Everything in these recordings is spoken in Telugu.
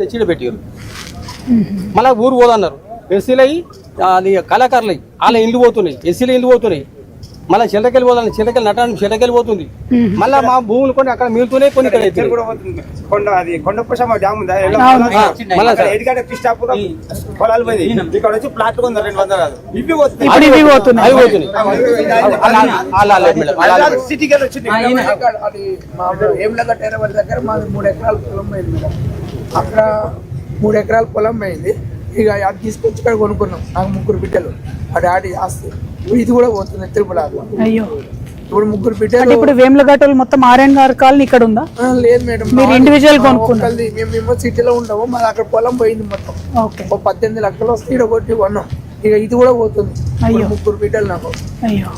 తెచ్చి ఈడ పెట్టారు మళ్ళీ ఊరు పోదన్నారు. ఎస్సీలు అయ్యి అది కళాకారులు అయ్యి వాళ్ళ ఇండ్లు పోతున్నాయి. ఎస్సీల ఇండ్లు పోతున్నాయి. మళ్ళీ చిల్లకెళ్ళి పోదాన్ని చిల్లకెళ్ళి నటానికి చిల్లకెళ్ళి పోతుంది. మళ్ళీ మా భూములు కొన్ని అక్కడ మిగులుతూనే కొన్ని ఇక్కడ ఇక్కడ ఇక్కడ మేడం, దగ్గర మాది ఎకరాల పొలం పోయింది మేడం. అక్కడ మూడు ఎకరాల పొలం పోయింది. ఇక అది తీసుకొచ్చి ఇక్కడ కొనుక్కున్నాం. నాకు ముగ్గురు బిడ్డలు. ఆ డాడీ ఆస్తి. ఇది కూడా పోతుంది తిరుపతి అయ్యో. ఇప్పుడు ముగ్గురు బిడ్డలు ఇప్పుడు వేములగట్టలు మొత్తం ఆర్ఎన్ గారి కాలనీ ఇక్కడ ఉందా? లేదు మేడం. మీరు కొనుక్కున్నారు? ఒక్కళ్ళది. మేము మేము సిటీలో ఉంటాము మాది అక్కడ పొలం పోయింది మొత్తం. ఓకే. ఒక పద్దెనిమిది లక్షలు వస్తే ఇక్కడ కొట్టి కొన్నాం. ఇక ఇది కూడా పోతుంది. ముగ్గురు బిడ్డలు నాకు. అయ్యో.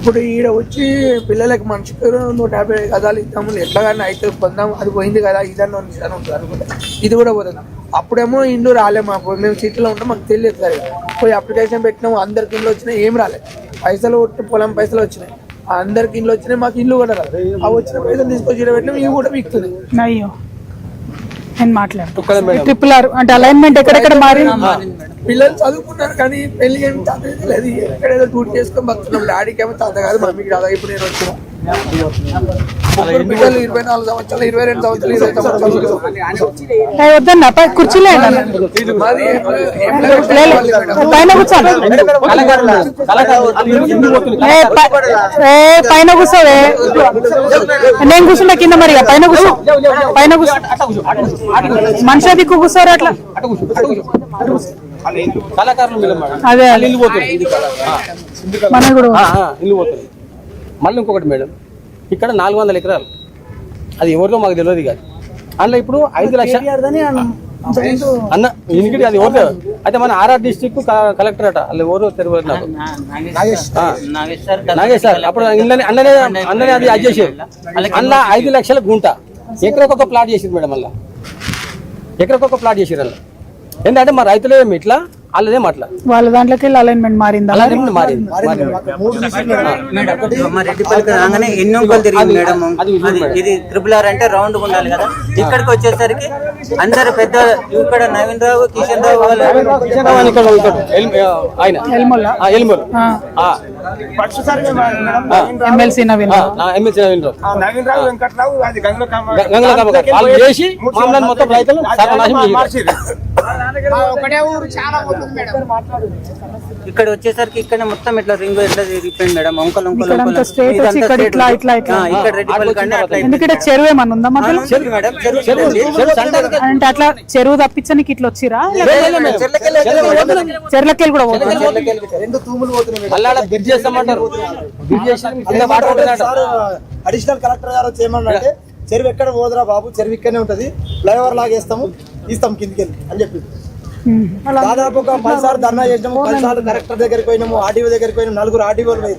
ఇప్పుడు ఈడ వచ్చి పిల్లలకి మనిషికి నూట యాభై గదాలు ఇద్దాము ఎట్లాగన్నా అయితే పొందాం అది పోయింది కదా ఇదన్నా ఇదన్నా ఉంటుంది అనుకుంటా. ఇది కూడా పోతుంది. అప్పుడేమో ఇండ్లు రాలే మాకు మేము సిటీలో ఉంటాం మాకు తెలియదు సరే. పోయి అప్లికేషన్ పెట్టినాము అందరికి ఇండ్లు వచ్చినాయి ఏం రాలే. పైసలు కొట్టి పొలం పైసలు వచ్చినాయి. అందరికి ఇండ్లు వచ్చినాయి మాకు ఇల్లు కూడా రాలేదు ఆ వచ్చిన పైసలు తీసుకొచ్చి పెట్టినాం ఇవి కూడా విక్తుంది అయ్యో. నేను మాట్లాడు ఇక్కడ మేడం. ట్రిపుల్ ఆర్ అంటే అలైన్మెంట్ ఎక్కడెక్కడ మారి పిల్లలు చదువుకున్నారు కానీ పెళ్ళి ఏమి తాత లేదు. ఎక్కడేదో డ్యూటీ చేసుకొని బతున్నాం డాడీకి ఏమో తాత కాదు మమ్మీకి రాదా? ఇప్పుడు నేను వచ్చిన. బిడ్డలు ఇరవై నాలుగు సంవత్సరాలు ఇరవై రెండు సంవత్సరాలు ఇరవై సంవత్సరాలు కుర్చీలే పైన కూర్చోండి పైన కూర్చోవే నేను కూర్చుంటా కింద మరి పైన కూర్చో. పైన కూర్చో. మనిషి దిక్కు కూర్చోరు అట్లా. కళాకారులు అదే ఇల్లు పోతుంది. ఇల్లు పోతుంది. మళ్ళీ ఇంకొకటి మేడం ఇక్కడ నాలుగు వందల ఎకరాలు. అది ఎవరిదో మాకు తెలియదు కాదు అందులో ఇప్పుడు ఐదు లక్షలు అన్న అది ఎవరిదో? అయితే మన ఆర్ఆర్ డిస్టిక్ కలెక్టర్ అట వాళ్ళు ఎవరో తెలియదు నాకు. నాగేష్ సార్. అప్పుడు అన్ననే అన్ననే అది అది చేసేది. అందులో ఐదు లక్షల గుంట. ఎకరకొక ప్లాట్ చేసింది మేడం అలా ఎకరకొక ప్లాట్ చేసిరు అలా ఏంటంటే మా రైతులేమి ఇట్లా వాళ్ళదేం అట్లా వాళ్ళ దాంట్లోకి వెళ్ళి అలైన్మెంట్ మారిందా. అలానే మారింది. రెడ్డిపల్లికి రాగానే ఎన్ని ఒంకలు తిరిగింది మేడం. ఇది త్రిపుల్ ఆర్ అంటే రౌండ్ ఉండాలి కదా. ఇక్కడికి వచ్చేసరికి అందరు పెద్ద ఇక్కడ నవీన్ రావు కిషన్ రావు ఆయన. రావు. MLC Naveen MLC Naveen Rao. Naveen Rao Venkatrao అది గంగలో గంగలో కామ గారు. వాళ్ళు చేసి మామూలు మొత్తం రైతులు. మార్చిర్రు. ఇక్కడ వచ్చేసరికి ఇక్కడ మొత్తం ఇట్లా రింగ్ ఇట్లా తిరిగిపోయింది మేడం? వచ్చి ఇదంతా ఇక్కడ ఇట్లా. ఇట్లా, ఇట్లా. ఇక్కడ ఎందుకంటే చెరువు ఏమన్నా ఉందా మధ్యలో చెరువు మేడం చెరువు చెరువు, ఉంది. చెరువు సంటానికి అంటే అట్లా చెరువు తప్పించడానికి ఇట్లా వచ్చిరా? చెర్లకెళ్ళి కూడా పోతుంది. అడిషనల్ కలెక్టర్ గారు వచ్చి ఏమన్నారంటే చెరువు ఎక్కడ పోదురా బాబు? చెరువు ఇక్కడనే ఉంటది. ఫ్లైఓవర్ లాగా వేస్తాము ఇస్తాం కిందికి వెళ్ళి అని చెప్పి దాదాపు ఒక పది సార్లు ధర్నా చేసినాము పది సార్లు కలెక్టర్ దగ్గరికి పోయినాము ఆర్డీఓ దగ్గరికి పోయినాము నలుగురు ఆర్డీఓలు పోయి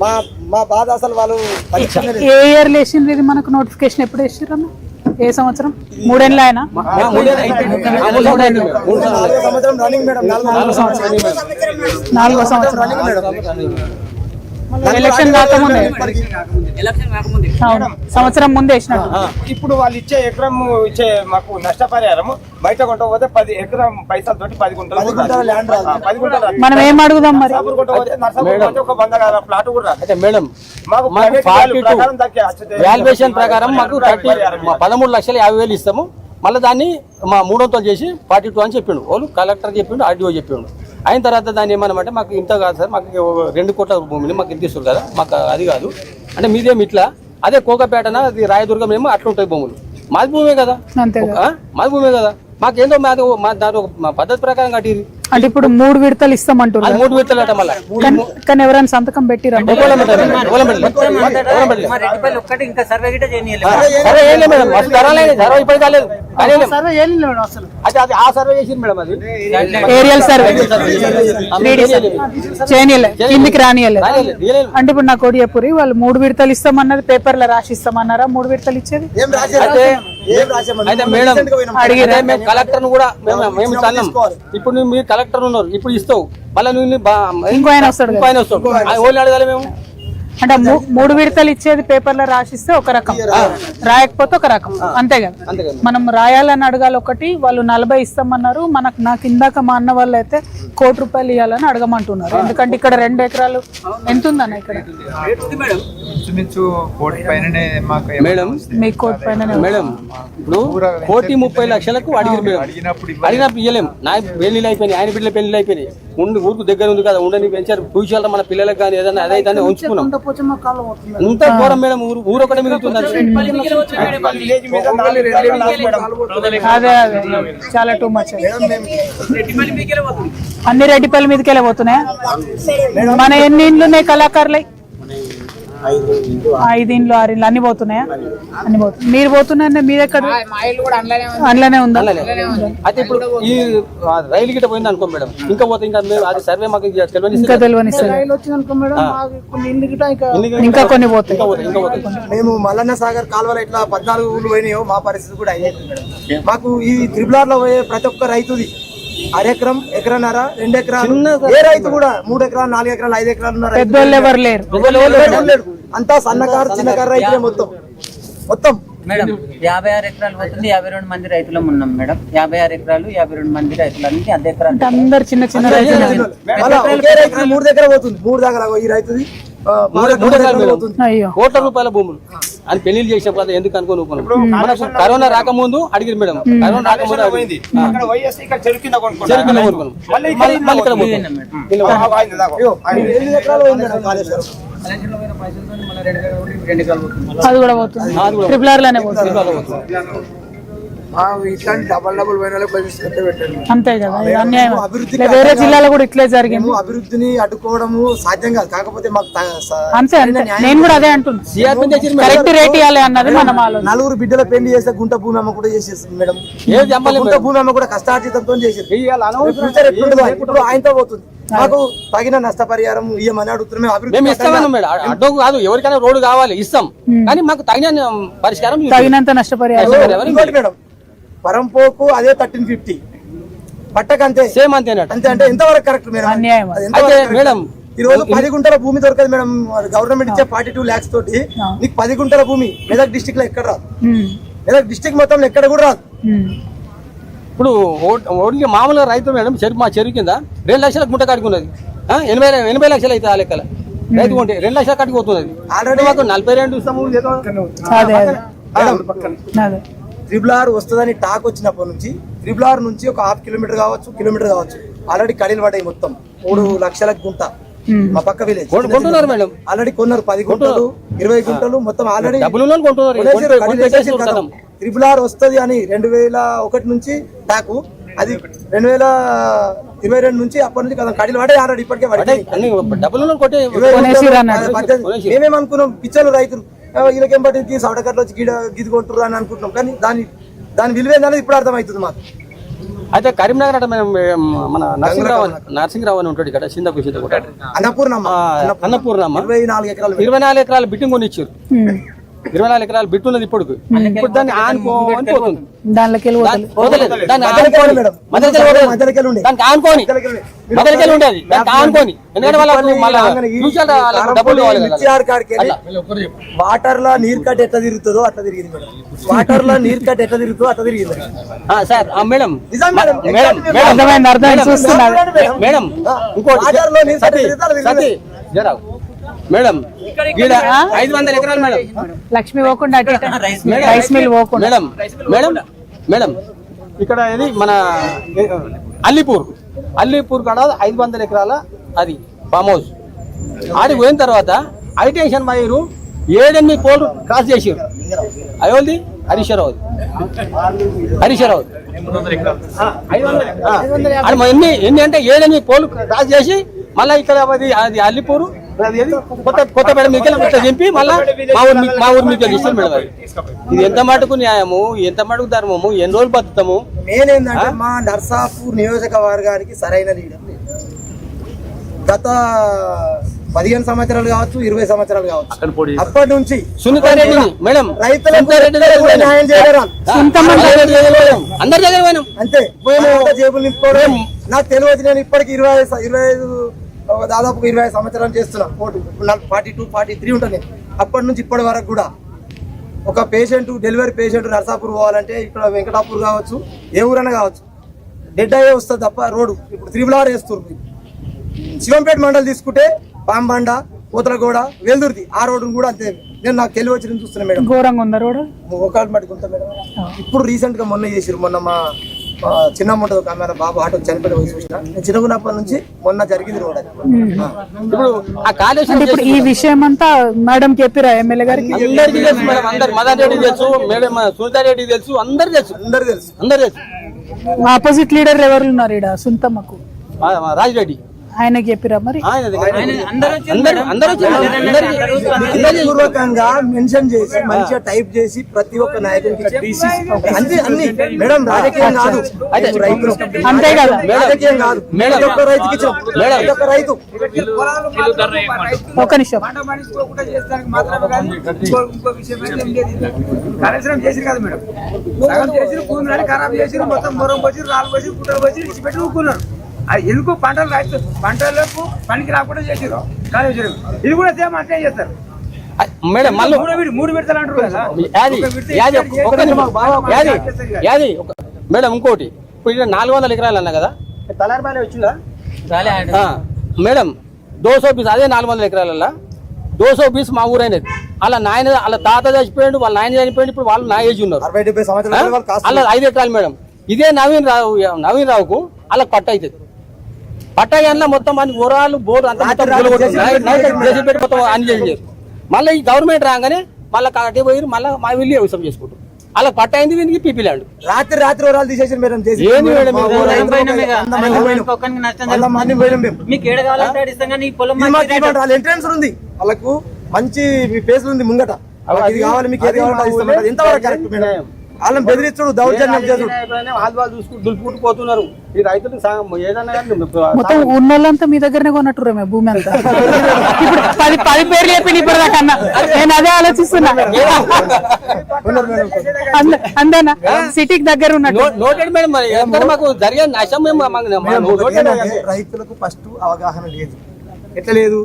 మా మా బాధ అసలు వాళ్ళు పరీక్ష ఏ ఇయర్ వేసిండ్రు ఇది మనకు నోటిఫికేషన్? ఎప్పుడు వేసిర్రన్న ఏ సంవత్సరం? మూడేళ్ళ ఆయన. నాలుగో సంవత్సరం ఎలక్షన్ కాకముందే. సంవత్సరం ముందే వేసినట్టు ఇప్పుడు వాళ్ళు ఇచ్చే ఎకరం ఇచ్చే మాకు నష్టపరిహారం బయట కొంటపోతే పది ఎకరం పైసలు తోటి పది గుంటలు పది గుంటల. మనం ఏం అడుగుదాం మరి? ఒక వంద ప్లాట్ కూడా రాదు. అయితే మేడం మాకు వాల్యుయేషన్ ప్రకారం మాకు థర్టీ పదమూడు లక్షల యాభై వేలు ఇస్తాము. మళ్ళీ దాన్ని మా మూడు వందలు చేసి ఫార్టీ టూ అని చెప్పిండు. వాళ్ళు కలెక్టర్ చెప్పిండు ఆర్డీఓ చెప్పిండు. అయిన తర్వాత దాన్ని ఏమన్నామంటే మాకు ఇంత కాదు సార్ మాకు రెండు కోట్ల భూమిని మాకు ఇంత ఇస్తారు కదా మాకు అది కాదు. అంటే మీదేమి ఇట్లా? అదే కోకపేటన అది రాయదుర్గం ఏమో అట్లా ఉంటాయి భూములు. మాది భూమే కదా? మాది భూమే కదా. మాకేందో మాది మా దాని పద్ధతి ప్రకారం కట్టిరి అంటే ఇప్పుడు మూడు విడతలు ఇస్తామంటారు అది మూడు విడతలట మళ్ళీ. కానీ ఎవరైనా సంతకం పెట్టిరా? అది ఏరియల్ సర్వే చేయనియలే. కిందికి రానియలే. అంటే ఇప్పుడు నాకు ఒకటి చెప్పురి వాళ్ళు మూడు విడతలు ఇస్తామన్నది పేపర్లో రాసి ఇస్తామన్నారా? మూడు విడతలు ఇచ్చేది? అయితే మేడం. అడిగితే మేము కలెక్టర్ను కూడా మేము మేము అన్నాం ఇప్పుడు మీరు కలెక్టర్ ఉన్నారు. ఇప్పుడు ఇస్తావు. మళ్ళీ నువ్వు ఇంకో ఆయన వస్తాడు ఇంకో ఆయన వస్తాడు. ఓన్లీ అడగాలి మేము. అంటే మూడు విడతలు ఇచ్చేది పేపర్లో రాసిస్తే ఒక రకం. రాయకపోతే ఒక రకం. అంతే కదా. మనం రాయాలని అడగాలి ఒకటి వాళ్ళు నలభై ఇస్తామన్నారు మనకు నాకు ఇందాక మా అన్న వాళ్ళు అయితే కోటి రూపాయలు ఇవ్వాలని అడగమంటున్నారు. ఎందుకంటే ఇక్కడ రెండు ఎకరాలు ఎంత ఉందన్న ఇక్కడ? ఇంచుమించు కోటి పైననే మాకు మేడం మీ కోటి పైన మేడం ఇప్పుడు కోటి ముప్పై లక్షలకు అడిగిరు మేడం. అడిగినప్పుడు నా అయిపోయినాయి ఆయన బిడ్డల పెళ్ళిళ్ళు అయిపోయినాయి. ఉండి ఊరుకు దగ్గర ఉంది కదా ఉండని పెంచారు. ఫ్యూచర్ మన పిల్లలకు కానీ ఏదైనా అదైతే ఉంచుకున్నాం. అంత ఘోరం మేడం ఊరు ఊరు ఒకటే మిగులుతుంది. అదే. అదే చాలా టూ మచ్ అన్ని రెడ్డిపల్లి మీదకి వెళ్ళిపోతున్నాయా మన ఎన్ని ఇండ్లు ఉన్నాయి కళాకారులై? ఐదు ఇండ్లు ఆరు ఇండ్లు అన్ని పోతున్నాయా? అన్ని పోతున్నాయి. మీరు పోతున్నాయంటే మీరు ఎక్కడ? అందులోనే ఉందా. అయితే ఇప్పుడు ఈ రైలు గిట్ట పోయింది అనుకో మేడం. ఇంకా పోతే ఇంకా మేము అది సర్వే మాకు ఇంకా తెలియని ఇంకా తెలియని ఇంకా కొన్ని పోతాయి. ఇంకా పోతే ఇంకా పోతే మేము మల్లన్న సాగర్ కాలువలో ఇట్లా పద్నాలుగు ఊళ్ళు పోయినాయో మా పరిస్థితి కూడా అయ్యేది మేడం. మాకు ఈ త్రిబులార్లో పోయే ప్రతి ఒక్క రైతుది అరెకరం ఎకరన్నర రెండు ఎకరాలు. ఏ రైతు కూడా మూడు ఎకరాలు నాలుగు ఎకరాలు ఐదు ఎకరాలు పెద్దోళ్ళు ఎవరు లేరు. అంతా సన్నకారు చిన్నకారు రైతులే మొత్తం. మొత్తం. మేడం యాభై ఆరు ఎకరాలు పోతుంది యాభై రెండు మంది రైతులం ఉన్నాం మేడం. యాభై ఆరు ఎకరాలు యాభై రెండు మంది రైతులు అన్ని అర్ధ ఎకరాలు అందరు చిన్న చిన్న రైతులు. మూడు దగ్గర పోతుంది. మూడు దగ్గర ఈ రైతుది కోట్ల రూపాయల భూములు. అని పెళ్ళిళ్ళు చేసినప్పుడు అది ఎందుకు అనుకోను మనకు కరోనా రాకముందు అడిగిరు మేడం. కరోనా రాకముందు అది కూడా పోతుంది. ట్రిపుల్ ఆర్లోనే పోతుంది. ఇట్లాంటి డబల్ డబల్ పోయిన వాళ్ళకి బదిలిస్తే పెట్టండి. అంతే కదా ఇది అన్యాయం అభివృద్ధికి లే, వేరే జిల్లాలో కూడా ఇట్లే జరిగింది. అభివృద్ధిని అడ్డుకోవడము సాధ్యం కాదు. కాకపోతే మాకు అంతే నేను కూడా అదే అంటున్నా. సిఆర్పి తెచ్చింది మేడం. కరెక్ట్ రేట్ ఇవ్వాలి అన్నది మనం ఆలోచన. నలుగురు బిడ్డల పెళ్ళి చేస్తే గుంట భూమి అమ్మ కూడా చేసేస్తుంది మేడం. గుంట అమ్మ కూడా కష్టార్జితంతో చేసేది ఇప్పుడు ఆయనతో పోతుంది. మాకు తగిన నష్టపరిహారం ఇయ్యమని అడుగుతున్నాం మేము మేడం. కాదు ఎవరికైనా రోడ్డు కావాలి ఇస్తాం. కానీ మాకు తగిన పరిష్కారం. తగినంత నష్టపరిహారం. మేడం. పరంపోకు అదే థర్టీన్ ఫిఫ్టీ పట్టకు అంతే. సేమ్ అంతేనట అంతే అంటే ఎంతవరకు కరెక్ట్ మేడం? అన్యాయం అయితే? మేడం ఈ రోజు పది గుంటల భూమి దొరకదు మేడం. గవర్నమెంట్ ఇచ్చే ఫార్టీ టూ లాక్స్ తోటి నీకు పది గుంటల భూమి మెదక్ డిస్టిక్లో ఎక్కడ రాదు? మెదక్ డిస్టిక్ మొత్తం ఎక్కడ కూడా రాదు. ఇప్పుడు ఓన్లీ మామూలుగా రైతు మేడం చెరుకు మా చెరుకు కింద రెండు లక్షల గుంట కట్టుకున్నది. ఎనభై ఎనభై లక్షలు అయితే ఆ లెక్కల. రైతు కొంటే రెండు లక్షల కట్టుకుపోతున్నది. ఆల్రెడీ మాకు నలభై రెండు ఇస్తాము త్రిబుల్ ఆర్ వస్తుందని టాక్ వచ్చినప్పటి నుంచి త్రిబుల్ ఆర్ నుంచి ఒక హాఫ్ కిలోమీటర్ కావచ్చు కిలోమీటర్ కావచ్చు. ఆల్రెడీ కడీలు పడ్డాయి మొత్తం. మూడు లక్షల గుంట. మా పక్క విలేజ్ ఆల్రెడీ కొన్నారు పది గుంటలు ఇరవై గుంటలు మొత్తం ఆల్రెడీ. త్రిబుల్ ఆర్ వస్తుంది అని రెండు వేల ఒకటి నుంచి టాకు. అది రెండు వేల ఇరవై రెండు నుంచి అప్పటి నుంచి కదా కడీలు పడ్డాయి ఆల్రెడీ ఇప్పటికే పడ్డాయి. మేమేమనుకున్నాం పిచ్చలు రైతులు వీళ్ళకేం పట్టింది? సవడకట్లు వచ్చి గిడ గిది కొంటుర్రు అని అనుకుంటున్నాం. కానీ దాని దాని విలువ ఏందనేది ఇప్పుడు అర్థమవుతుంది మాకు. అయితే కరీంనగర్ అంటే మేము మేము మన నరసింహరావు నరసింహరావు అని ఉంటాడు ఇక్కడ చింతకు చింతకు. అన్నపూర్ణమ్మ. అన్నపూర్ణమ్మ. ఇరవై నాలుగు ఎకరాలు ఇరవై నాలుగు ఎకరాల బిట్టింగ్ కొని ఇచ్చారు ఇరవై నాలుగు ఎకరాల బిట్టు ఉన్నది ఇప్పుడు ఇప్పుడు దాన్ని ఆనుకోని పోతుంది దాన్ని ఆనుకోని. దానికి ఉండేది. దానికి ఆనుకోని. ఎందుకంటే వాళ్ళకు మళ్ళీ డబ్బులు వాటర్లో నీరు కట్ ఎట్లా తిరుగుతుందో అట్లా తిరిగింది మేడం. వాటర్లో నీరు కట్ ఎట్లా తిరుగుతుందో అట్లా తిరిగింది ఆ, సార్ ఆ, మేడం. నిజం మేడం. మేడం మేడం అర్థమైంది? అర్థమైంది చూస్తున్నారు మేడం ఇంకోటి వాటర్ మేడం ఐదు వందల ఎకరాలు మేడం. లక్ష్మి పోకుండా. రైస్ మిల్ పోకుండా. మేడం మేడం మేడం ఇక్కడ ఇది మన అల్లిపూర్. అల్లిపూర్ కాడ ఐదు వందల ఎకరాల అది ఫామ్ హౌస్. ఆడికి పోయిన తర్వాత హైటెన్షన్ వైరు ఏడెనిమిది పోలు క్రాస్ చేసారు అయోల్ది హరీశ్వరరావు హరీశ్వరరావు ఎన్ని ఎన్ని అంటే ఏడెనిమిది పోలు క్రాస్ చేసి మళ్ళీ ఇక్కడ అది అది అల్లిపూరు అది ఏది? కొత్త కొత్తపేట మీకు ఇట్లా దింపి మళ్ళీ మా ఊరు మీ- ఊరు మీకు ఇస్తారు మేడం అది? ఇది ఎంత మటుకు న్యాయము? ఎంత మటుకు ధర్మము? ఎన్ని రోజులు బతుకుతాము? మెయిన్ ఏంటంటే మా నర్సాపూర్ నియోజకవర్గానికి సరైన లీడర్. గత పదిహేను సంవత్సరాలు కావచ్చు ఇరవై సంవత్సరాలు కావచ్చు. అప్పటి నుంచి సునీతారెడ్డిని మేడం రైతులకు సునీతారెడ్డి న్యాయం చేయలేరు. అందరి దగ్గర అంతే. జేబులు నింపుకోవడం నాకు తెలియదు. నేను ఇప్పటికి ఇరవై ఇరవై ఐదు దాదాపు ఇరవై సంవత్సరాలు చేస్తున్నా. Court forty two forty three ఉంటుంది. అప్పటి నుంచి ఇప్పటి వరకు కూడా ఒక పేషెంట్ డెలివరీ పేషెంట్ నర్సాపూర్ పోవాలంటే ఇక్కడ వెంకటాపూర్ కావచ్చు ఏ ఊరైనా కావచ్చు. డెడ్ అయ్యే వస్తుంది తప్ప రోడ్డు. ఇప్పుడు త్రిబుల్ ఆర్ వేస్తున్నారు శివంపేట మండలి తీసుకుంటే పాంబండ పూతలగూడ వెల్దుర్తి ఆ రోడ్డును కూడా అంతే. నేను నాకు తెలివి వచ్చిన చూస్తున్నా మేడం. ఘోరంగా ఉందా రోడ్ ఒకటి మటుకు ఉంటా మేడం. ఇప్పుడు రీసెంట్గా మొన్న చేసిరు మొన్న మా ఉంటుంది ఒక ఆమె బాబు ఆటో చనిపోయిన వయసు చూసిన నేను చిన్నగున్నప్పటి నుంచి మొన్న జరిగింది రోడ్ అది. ఇప్పుడు ఆ కాళేశ్వరం ఇప్పుడు ఈ విషయం అంతా మేడం చెప్పిరా ఎమ్మెల్యే గారికి? అందరికీ తెలుసు మేడం అందరు మదన్ రెడ్డి తెలుసు మేడం సునీత రెడ్డి తెలుసు అందరు తెలుసు. అందరు తెలుసు. అందరు తెలుసు. ఆపోజిట్ లీడర్ ఎవరు ఉన్నారు ఇక్కడ సుంతమ్మకు. రాజిరెడ్డి. ఆయనకి చెప్పిరా మరి? పూర్వకంగా మెన్షన్ చేసి మంచిగా టైప్ చేసి ప్రతి ఒక్క నాయకుడికి అంతే అన్ని మేడం రాజకీయం కాదు. రైతులు అంతే కదా. రాజకీయం కాదు. మేడం. ఒక్క రైతుకి ఇచ్చాం మేడం. ప్రతి ఒక్క రైతు. ఒక నిమిషం. చేసిరు కదా మేడం. సగం చేసిరు భూమిని ఖరాబ్ చేసిరు మొత్తం మొరం పోసి రాళ్ళు పోసి గుట్టలు పోసి ఇచ్చిపెట్టి ఊరుకున్నారు. ఎందుకు పంటలు రైతు పంటలకు పనికి రాకుండా చేసిరు ఇది కూడా సేమ్ అంటే చేస్తారు. మేడం మళ్ళీ మూడు విడి- మూడు విడతలు అంటారు కదా. యాది మేడం ఇంకోటి. ఇప్పుడు నాలుగు వందల ఎకరాలు అన్నా కదా? తలారిపాలెం వచ్చిందా? మేడం దోసో పీస్ అదే నాలుగు వందల ఎకరాలల్లో? దోసో పీస్ మా ఊరైనది. అలా నాయన వాళ్ళ తాత చచ్చిపోయాడు వాళ్ళ నాయన చనిపోయాడు ఇప్పుడు వాళ్ళు నా ఏజ్ ఉన్నారు. అలా ఐదు ఎకరాలు మేడం. ఇదే నవీన్ రావు నవీన్ రావుకు అలా పట్ట అవుతుంది. పట్ట అన్న మొత్తం అన్ని ఊరాలు బోర్డు అంతా నైట్ చేసి పెట్టి మొత్తం అన్ని చేసి మళ్ళీ ఈ గవర్నమెంట్ రాగానే మళ్ళీ కాకటే పోయి మళ్ళీ మా వెళ్ళి వ్యవసాయం చేసుకుంటాం అలా పట్ట అయింది దీనికి పీపీ ల్యాండ్. రాత్రి రాత్రి వరాలు తీసేసి మేడం మా ఎంట్రన్స్ ఉంది. వాళ్ళకు మంచి పేసులు ఉంది ముంగట. ఇది కావాలి మీకు ఏది ఇస్తాం ఎంతవరకు కరెక్ట్ మేడం. వాళ్ళని బెదిరించుడు దౌర్జన్యం చేసుడు వాళ్ళు వాళ్ళు చూసుకుంటూ దులుపుకుంటూ పోతున్నారు ఈ రైతులు కానీ మొత్తం ఉన్నోళ్ళంతా మీ దగ్గరనే కొన్నట్టురే మే భూమి అంతా. ఇప్పుడు పది పది పేర్లు చెప్పింది ఇప్పుడు దాకా అన్న నేను అదే ఆలోచిస్తున్నా. అంద- అందేనా? సిటీకి దగ్గర ఉన్నట్టు. నోటెడ్ మేడం మరి మాకు జరిగే నష్టం రైతులకు ఫస్ట్ అవగాహన లేదు. ఎట్లా లేదు?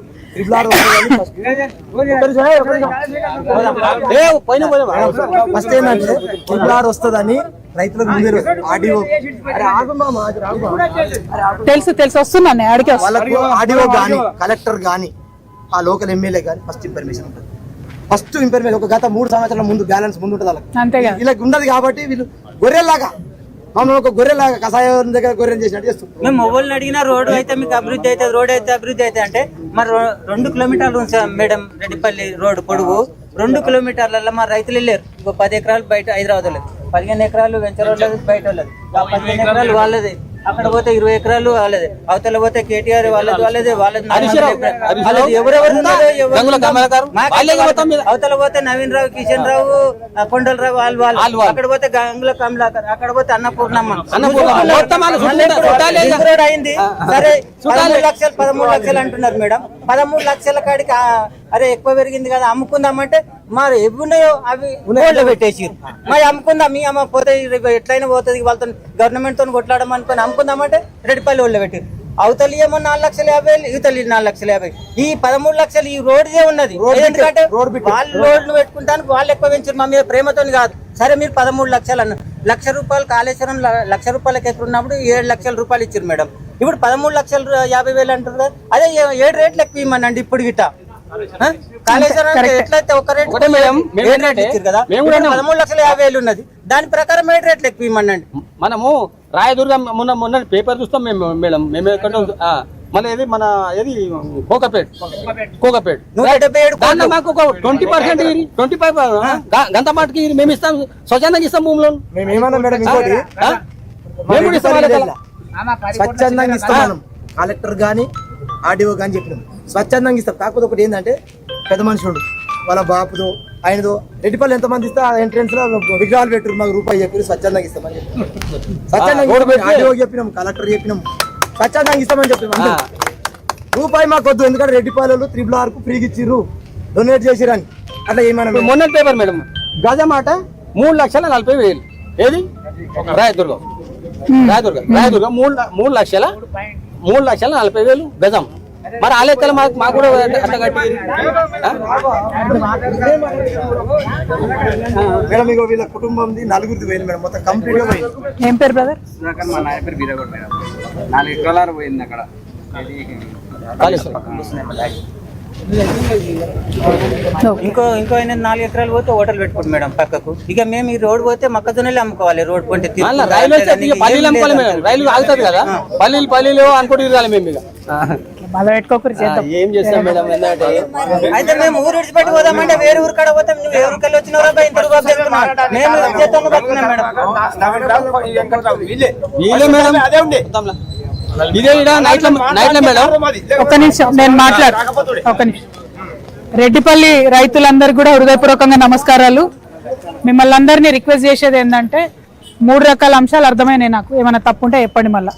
ఫస్ట్. ఏంటంటే ట్రిపుల్ ఆర్ వస్తుందని రైతులకు ముందే ఆడియో తెలుసు తెలుసు వస్తున్నాను అడిగి వస్తున్నా వాళ్ళకు ఆడియో గాని కలెక్టర్ గాని ఆ లోకల్ ఎమ్మెల్యే గాని ఫస్ట్ ఇన్ఫర్మేషన్ ఉంటుంది. ఫస్ట్ ఇన్ఫర్మేషన్ ఒక గత మూడు సంవత్సరాల ముందు బ్యాలెన్స్ ముందు ఉంటుంది వాళ్ళకి. వీళ్ళకి ఉండదు కాబట్టి వీళ్ళు గొర్రెల్లాగా మమ్మల్ని ఒక గొర్రెలాగా కషాయం దగ్గర గొర్రెలు చేసినట్టు చేస్తున్నాం మేము మొబైల్ అడిగినా రోడ్డు అయితే మీకు అభివృద్ధి అయితే రోడ్ అయితే అభివృద్ధి అయితే అంటే మరి రెండు కిలోమీటర్లు ఉంది సార్ మేడం రెడ్డిపల్లి రోడ్డు పొడుగు. రెండు కిలోమీటర్లలో మా రైతులు వెళ్ళారు ఇంకో పది ఎకరాలు బయట హైదరాబాద్ వాళ్ళది పదిహేను ఎకరాలు వెంచర్ వాళ్ళది బయట వాళ్ళది. ఆ పదిహేను ఎకరాలు వాళ్ళది. అక్కడ పోతే ఇరవై ఎకరాలు వాళ్ళది. అవతల పోతే కేటీఆర్ వాళ్ళది వాళ్ళది వాళ్ళది ఎవరెవరు. అవతల పోతే నవీన్ రావు కిషన్ రావు కొండలరావు వాళ్ళు. వాళ్ళు. అక్కడ పోతే గంగుల కమలాకర్ అక్కడ పోతే అన్నపూర్ణమ్మ అయింది. సరే. పదమూడు లక్షలు పదమూడు లక్షలు అంటున్నారు మేడం. పదమూడు లక్షల కాడికి అరే ఎక్కువ పెరిగింది కదా అమ్ముకుందామంటే మరి ఎవి ఉన్నాయో అవి గోల్డ్లో పెట్టేసి మరి అమ్ముకుందాం మీ అమ్మ పోతే ఎట్లయినా పోతుంది వాళ్ళతో గవర్నమెంట్తో కొట్లాడడం అనుకుని అమ్ముకుందామంటే రెడ్డిపల్లి వాళ్ళు పెట్టారు అవతలి ఏమో నాలుగు లక్షల యాభై వేలు ఇవతలి నాలుగు లక్షల యాభై. ఈ పదమూడు లక్షలు ఈ రోడ్దే ఉన్నది. ఎందుకంటే. వాళ్ళు రోడ్లు పెట్టుకుంటాను వాళ్ళు ఎక్కువ పెంచారు మా మీద ప్రేమతో కాదు. సరే మీరు పదమూడు లక్షలు అన్న. లక్ష రూపాయలు కాళేశ్వరం లక్ష రూపాయలకి ఎక్కడ ఉన్నప్పుడు ఏడు లక్షల రూపాయలు ఇచ్చారు మేడం. ఇప్పుడు పదమూడు లక్షలు యాభై వేలు అంటారు కదా అదే ఏడు రేట్లు ఎక్కువ ఇమ్మనండి ఇప్పుడు గిట్ట. పదమూడు లక్షల యాభై వేలు ఉన్నది. దాని ప్రకారం ఏడు రేట్లు ఎక్కువ ఇమ్మనండి మనము రాయదుర్గం మొన్న మొన్న పేపర్ చూస్తాం మేము మేడం. మేము ఎక్కడ మన ఏది మన ఏది కోకపేట్. కోకపేట్. దాంట్లో. మాకు ఒక ట్వంటీ పర్సెంట్ ట్వంటీ ఫైవ్ గంత మాటకి మేము ఇస్తాం స్వచ్ఛందంగా ఇస్తాం భూమిలో. మేము కూడా ఇస్తాం. స్వచ్ఛందంగా ఇస్తాం మనం. కలెక్టర్ గాని ఆర్డీఓ గాని చెప్పినాం. స్వచ్ఛందంగా ఇస్తాం కాకపోతే ఒకటి ఏంటంటే పెద్ద మనుషుడు వాళ్ళ బాపుదో ఆయనదో రెడ్డిపల్లి ఎంతమంది ఇస్తే ఆ ఎంట్రెన్స్లో విగ్రహాలు పెట్టారు మాకు రూపాయి చెప్పి స్వచ్ఛందంగా ఇస్తామని చెప్పి. స్వచ్ఛందంగా చెప్పినాం కలెక్టర్ చెప్పినాం. స్వచ్ఛందంగా ఇస్తామని చెప్పినాం. రూపాయి మాకు వద్దు ఎందుకంటే రెడ్డిపాలెలు త్రిబుల్ ఆర్కు ఫ్రీగా ఇచ్చిర్రు డొనేట్ చేసిరని. అట్లా ఏమన్నా మొన్న పేపర్ మేడం గజమాట మూడు లక్షల నలభై వేలు. ఏది? రాయదుర్గం. రాయదుర్గం రాయదుర్గం మూడు మూడు లక్షల మూడు లక్షల నలభై వేలు గజం. మరి ఆ లెక్కలు మాకు మాకు కూడా అట్ట కట్టి మేడం ఇగో వీళ్ళ కుటుంబంది నలుగురిది పోయింది మేడం మొత్తం కంప్లీట్గా పోయింది. ఏం పేరు బ్రదర్ మా నాయన పేరు బీరగౌడ్ మేడం. నాలుగు ఎకరాల పోయింది అక్కడ. ఇంకో ఇంకో ఆయన నాలుగు ఎకరాలు పోతే హోటల్ పెట్టుకోండి మేడం పక్కకు. ఇక మేము ఈ రోడ్ పోతే మొక్కజొన్నలే అమ్ముకోవాలి రోడ్ కొంటే తిరుపతి మళ్ళీ రైలు వచ్చే రాజధానికి ఇక పల్లీలు అమ్ముకోవాలి మేడం. రైలు ఆగుతుంది కదా. పల్లీలు పల్లీలు అనుకుంటూ తిరగాలి మేము ఇక. చేద్దాం. ఏం చేస్తాం మేడం ఏంటంటే అయితే మేము ఊరు విడిచిపెట్టి పోదామంటే వేరే ఊరు కాడ పోతాం. నువ్వు ఏ ఊరికెళ్ళి వచ్చినావు రా ఇంత రూపాయలు చెప్తున్నావు మేము చేతాను పడుతున్నాం మేడం. మేడం. ఇదే మేడం. ఒక్క నిమిషం నేను మాట్లాడు. ఒక్క నిమిషం. రెడ్డిపల్లి రైతులందరికీ కూడా హృదయపూర్వకంగా నమస్కారాలు. మిమ్మల్ని అందరినీ రిక్వెస్ట్ చేసేది ఏంటంటే మూడు రకాల అంశాలు అర్థమైనాయి నాకు. ఏమైనా తప్పు ఉంటే చెప్పండి మళ్ళా.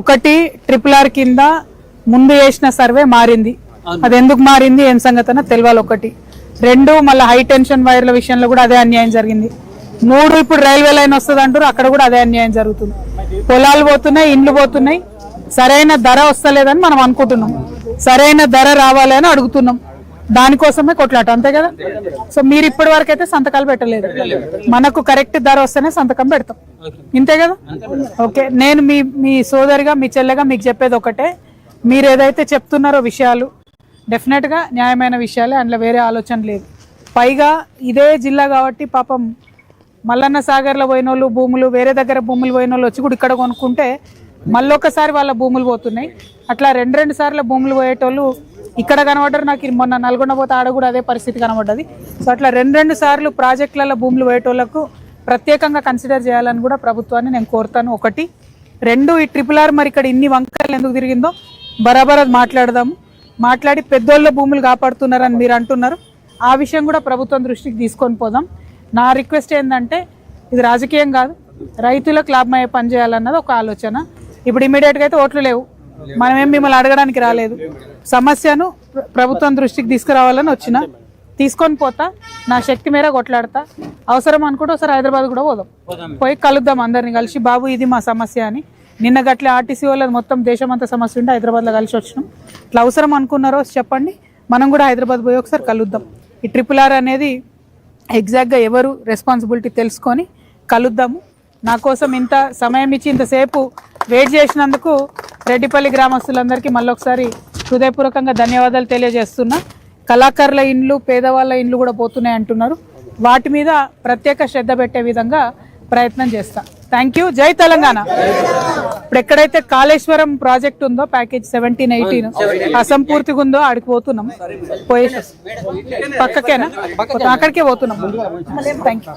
ఒకటి ట్రిపుల్ ఆర్ కింద ముందు చేసిన సర్వే మారింది. అది ఎందుకు మారింది? ఏం సంగతి అన్న తెలియాలి ఒకటి రెండు మళ్ళీ హై టెన్షన్ వైర్ల విషయంలో కూడా అదే అన్యాయం జరిగింది. మూడు ఇప్పుడు రైల్వే లైన్ వస్తుంది అంటారు అక్కడ కూడా అదే అన్యాయం జరుగుతుంది. పొలాలు పోతున్నాయి ఇండ్లు పోతున్నాయి. సరైన ధర వస్తలేదని మనం అనుకుంటున్నాం. సరైన ధర రావాలి అని అడుగుతున్నాం. దానికోసమే కొట్లాట అంతే కదా? సో మీరు ఇప్పటి వరకు అయితే సంతకాలు పెట్టలేదు. మనకు కరెక్ట్ ధర వస్తేనే సంతకం పెడతాం. ఇంతే కదా? ఓకే. నేను మీ మీ సోదరిగా మీ చెల్లెగా మీకు చెప్పేది ఒకటే. మీరు ఏదైతే చెప్తున్నారో విషయాలు డెఫినెట్గా న్యాయమైన విషయాలే అందులో వేరే ఆలోచన లేదు. పైగా ఇదే జిల్లా కాబట్టి పాపం మల్లన్న సాగర్లో పోయిన వాళ్ళు భూములు వేరే దగ్గర భూములు పోయిన వాళ్ళు వచ్చి కూడా ఇక్కడ కొనుక్కుంటే మళ్ళొకసారి వాళ్ళ భూములు పోతున్నాయి. అట్లా రెండు రెండు సార్లు భూములు పోయేటోళ్ళు ఇక్కడ కనబడ్డారు నాకు మొన్న నల్గొండ పోతే ఆడ కూడా అదే పరిస్థితి కనబడ్డది. సో అట్లా రెండు రెండు సార్లు ప్రాజెక్టులలో భూములు పోయేటోళ్ళకు ప్రత్యేకంగా కన్సిడర్ చేయాలని కూడా ప్రభుత్వాన్ని నేను కోరుతాను. ఒకటి. రెండు ఈ ట్రిపుల్ ఆర్ మరి ఇక్కడ ఇన్ని వంకాయలు ఎందుకు తిరిగిందో బరాబర్ అది మాట్లాడదాము మాట్లాడి పెద్దోళ్ళ భూములు కాపాడుతున్నారని మీరు అంటున్నారు. ఆ విషయం కూడా ప్రభుత్వం దృష్టికి తీసుకొని పోదాం. నా రిక్వెస్ట్ ఏంటంటే ఇది రాజకీయం కాదు. రైతులకు లాభమయ్యే పని చేయాలన్నది ఒక ఆలోచన. ఇప్పుడు ఇమీడియట్గా అయితే ఓట్లు లేవు. మనమేం మిమ్మల్ని అడగడానికి రాలేదు. సమస్యను ప్ర- ప్రభుత్వం దృష్టికి తీసుకురావాలని వచ్చిన. తీసుకొని పోతా. నా శక్తి మేర కొట్లాడతా. అవసరం అనుకుంటే ఒకసారి హైదరాబాద్ కూడా పోదాం. పోయి కలుద్దాం అందరిని కలిసి. బాబు ఇది మా సమస్య అని. నిన్న గట్లే ఆర్టీసీ వాళ్ళని మొత్తం దేశమంతా సమస్య ఉంటే హైదరాబాద్లో కలిసి వచ్చినాం. ఇట్లా అవసరం అనుకున్నారో చెప్పండి. మనం కూడా హైదరాబాద్ పోయి ఒకసారి కలుద్దాం. ఈ ట్రిపుల్ ఆర్ అనేది ఎగ్జాక్ట్గా ఎవరు రెస్పాన్సిబిలిటీ తెలుసుకొని కలుద్దాము. నా కోసం ఇంత సమయం ఇచ్చి ఇంతసేపు వెయిట్ చేసినందుకు రెడ్డిపల్లి గ్రామస్తులందరికీ మళ్ళొకసారి హృదయపూర్వకంగా ధన్యవాదాలు తెలియజేస్తున్నా. కళాకారుల ఇండ్లు పేదవాళ్ళ ఇండ్లు కూడా పోతున్నాయి అంటున్నారు. వాటి మీద ప్రత్యేక శ్రద్ధ పెట్టే విధంగా ప్రయత్నం చేస్తాను థ్యాంక్ యూ జై తెలంగాణ ఇప్పుడు ఎక్కడైతే కాళేశ్వరం ప్రాజెక్ట్ ఉందో ప్యాకేజ్ సెవెంటీన్ ఎయిటీన్ అసంపూర్తిగా ఉందో ఆడికి పోతున్నాం. పోయేసి పక్కకేనా? అక్కడికే పోతున్నాం. Thank you